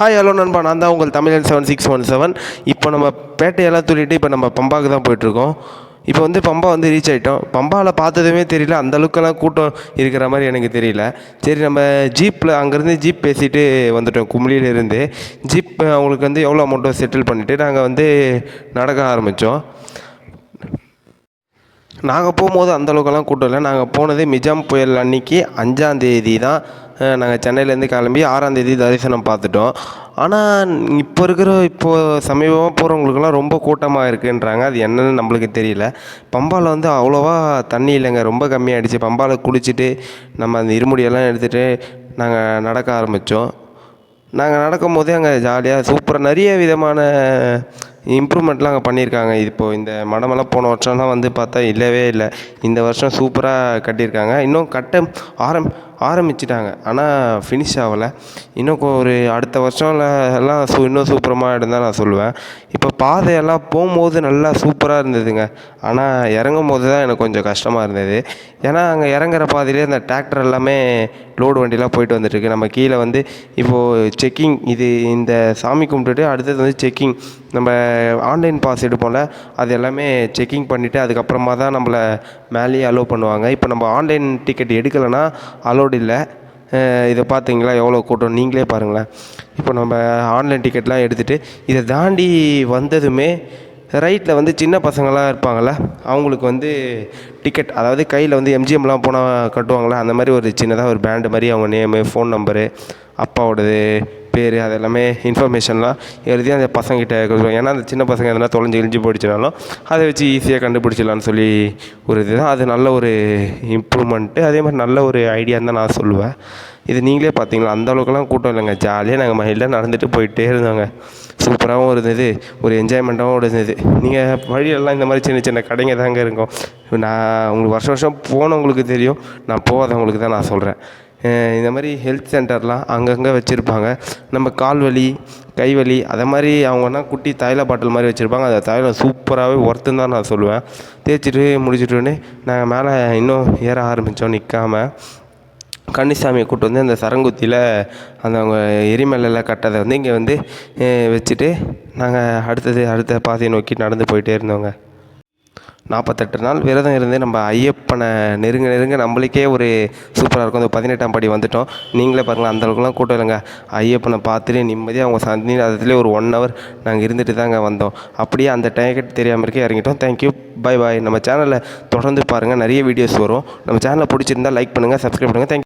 Hi hello நண்பா. நான் தான் உங்கள் தமிழன் செவன் சிக்ஸ் ஒன் செவன் இப்போ நம்ம பேட்டையெல்லாம் தூக்கிட்டு இப்போ நம்ம பம்பாவுக்கு தான் போயிட்டுருக்கோம். இப்போ வந்து பம்பா வந்து ரீச் ஆகிட்டோம் பம்பாவில் பார்த்ததுமே தெரியல. அந்த அளவுக்கெல்லாம் கூட்டம் இருக்கிற மாதிரி எனக்கு தெரியல. சரி நம்ம ஜீப்பில் அங்கேருந்து ஜீப் பேசிட்டு வந்துட்டோம். கும்ளியிலேருந்து ஜீப் அவங்களுக்கு வந்து எவ்வளோ அமௌண்ட்டோ செட்டில் பண்ணிவிட்டு நாங்கள் வந்து நடக்க ஆரம்பித்தோம் நாங்கள் போகும்போது அந்தளவுக்கெல்லாம் கூட்டம் இல்லை. நாங்கள் போனது மிஜாம் புயல் அன்னைக்கு அஞ்சாந்தேதி தான். நாங்கள் சென்னையிலேருந்து கிளம்பி ஆறாந்தேதி தரிசனம் பார்த்துட்டோம். ஆனால் இப்போ இருக்கிற இப்போது சமீபமாக போகிறவங்களுக்குலாம் ரொம்ப கூட்டமாக இருக்குன்றாங்க. அது என்னன்னு நம்மளுக்கு தெரியல. பம்பாவில் வந்து அவ்வளோவா தண்ணி இல்லைங்க. ரொம்ப கம்மியாகிடுச்சு பம்பாவில் குளிச்சுட்டு நம்ம அந்த இருமுடியெல்லாம் எடுத்துகிட்டு நாங்கள் நடக்க ஆரம்பித்தோம் நாங்கள் நடக்கும் போதே அங்கே ஜாலியாக சூப்பராக நிறைய விதமான இம்ப்ரூவ்மெண்ட்லாம் அங்கே பண்ணியிருக்காங்க. இப்போது இந்த மடமெல்லாம் போன வருஷம்லாம் வந்து பார்த்தா இல்லவே இல்லை. இந்த வருஷம் சூப்பராக கட்டியிருக்காங்க. இன்னும் கட்ட ஆரம் ஆரம்பிச்சிட்டாங்க. ஆனால் ஃபினிஷ் ஆகலை. இன்னும் ஒரு அடுத்த வருஷம்ல எல்லாம் சூ இன்னும் சூப்பரமாக இருந்தால் நான் சொல்லுவேன். இப்போ பாதையெல்லாம் போகும்போது நல்லா சூப்பராக இருந்ததுங்க. ஆனால் இறங்கும் போது தான் எனக்கு கொஞ்சம் கஷ்டமாக இருந்தது. ஏன்னா அங்கே இறங்குற பாதையிலே இந்த டிராக்டர் எல்லாமே லோடு வண்டிலாம் போயிட்டு வந்துட்டுருக்கு. நம்ம கீழே வந்து இப்போது செக்கிங் இது இந்த சாமி கும்பிட்டுட்டு அடுத்தது வந்து செக்கிங் நம்ம ஆன்லைன் பாஸ் எடுப்போம்ல அது எல்லாமே செக்கிங் பண்ணிவிட்டு அதுக்கப்புறமா தான் நம்மளை மேலேயே அலோவ் பண்ணுவாங்க. இப்போ நம்ம ஆன்லைன் டிக்கெட் எடுக்கலைன்னா அலோடு இல்லை. இதை பார்த்தீங்களா எவ்வளோ கூட்டம்? நீங்களே பாருங்களேன். இப்போ நம்ம ஆன்லைன் டிக்கெட்லாம் எடுத்துகிட்டு இதை தாண்டி வந்ததுமே ரைட்டில் வந்து சின்ன பசங்களாம் இருப்பாங்கள்ல அவங்களுக்கு வந்து டிக்கெட் அதாவது கையில் வந்து எம்ஜிஎம்லாம் போனால் கட்டுவாங்களே அந்த மாதிரி ஒரு சின்னதாக ஒரு பேண்டு மாதிரி அவங்க நேமு ஃபோன் நம்பரு அப்பாவோடது பேர் அது எல்லாமே இன்ஃபர்மேஷன்லாம் எழுதி அந்த பசங்கிட்ட கொடுத்துருவாங்க. ஏன்னா அந்த சின்ன பசங்க எதனா தொலைஞ்சு கிழிஞ்சு போயிடுச்சுனாலும் அதை வச்சு ஈஸியாக கண்டுபிடிச்சிடலான்னு சொல்லி ஒரு இதுதான். அது நல்ல ஒரு இம்ப்ரூவ்மெண்ட்டு அதே மாதிரி நல்ல ஒரு ஐடியான்னு தான் நான் சொல்லுவேன். இது நீங்களே பார்த்தீங்களா? அந்த அளவுக்குலாம் கூட்டம் இல்லைங்க. ஜாலியாக நாங்கள் மயிலாக நடந்துட்டு போயிட்டே இருந்தோங்க. சூப்பராகவும் இருந்தது. ஒரு என்ஜாய்மெண்ட்டாகவும் இருந்தது. நீங்கள் வழியெல்லாம் இந்த மாதிரி சின்ன சின்ன கடைங்க தாங்க இருக்கும். நான் உங்களுக்கு வருஷம் வருஷம் போனவங்களுக்கு தெரியும். நான் போகாதவங்களுக்கு தான் நான் சொல்கிறேன் இந்த மாதிரி ஹெல்த் சென்டர்லாம் அங்கங்கே வச்சுருப்பாங்க. நம்ம கால் வலி கை வலி அதை மாதிரி அவங்கன்னா குட்டி தைல பாட்டில் மாதிரி வச்சுருப்பாங்க. அந்த தைலம் சூப்பராகவே ஒர்த்துன்னு தான் நான் சொல்லுவேன். தேய்ச்சிட்டு முடிச்சிட்டோன்னே நாங்கள் மேலே இன்னும் ஏற ஆரம்பித்தோம் நிற்காம கன்னிசாமியை கூப்பிட்டு வந்து அந்த சரங்குத்தியில் அந்த அவங்க எரிமலையில் கட்டதை வந்து இங்கே வந்து வச்சுட்டு நாங்கள் அடுத்தது அடுத்த பாதையை நோக்கி நடந்து போயிட்டே இருந்தோங்க. நாற்பத்தெட்டு நாள் விரதம் இருந்து நம்ம ஐயப்பனை நெருங்க நெருங்க நம்மளுக்கே ஒரு சூப்பராக இருக்கும். அந்த பதினெட்டாம் படி வந்துட்டோம். நீங்களே பாருங்களேன் அந்தளவுக்குலாம் கூட்டம் இல்லைங்க. ஐயப்பனை பார்த்துட்டு நிம்மதியாக அவங்க சன்னிதானத்திலே ஒரு ஒன் ஹவர் நாங்கள் இருந்துட்டு தாங்க வந்தோம். அப்படியே அந்த டேக்கெட் தெரியாமல் இருக்கே இறங்கிட்டோம். தேங்க்யூ பை பாய் நம்ம சேனலில் தொடர்ந்து பாருங்கள் நிறைய வீடியோஸ் வரும். நம்ம சேனலை பிடிச்சிருந்தா லைக் பண்ணுங்கள் சப்ஸ்கிரைப் பண்ணுங்கள் தேங்க்யூ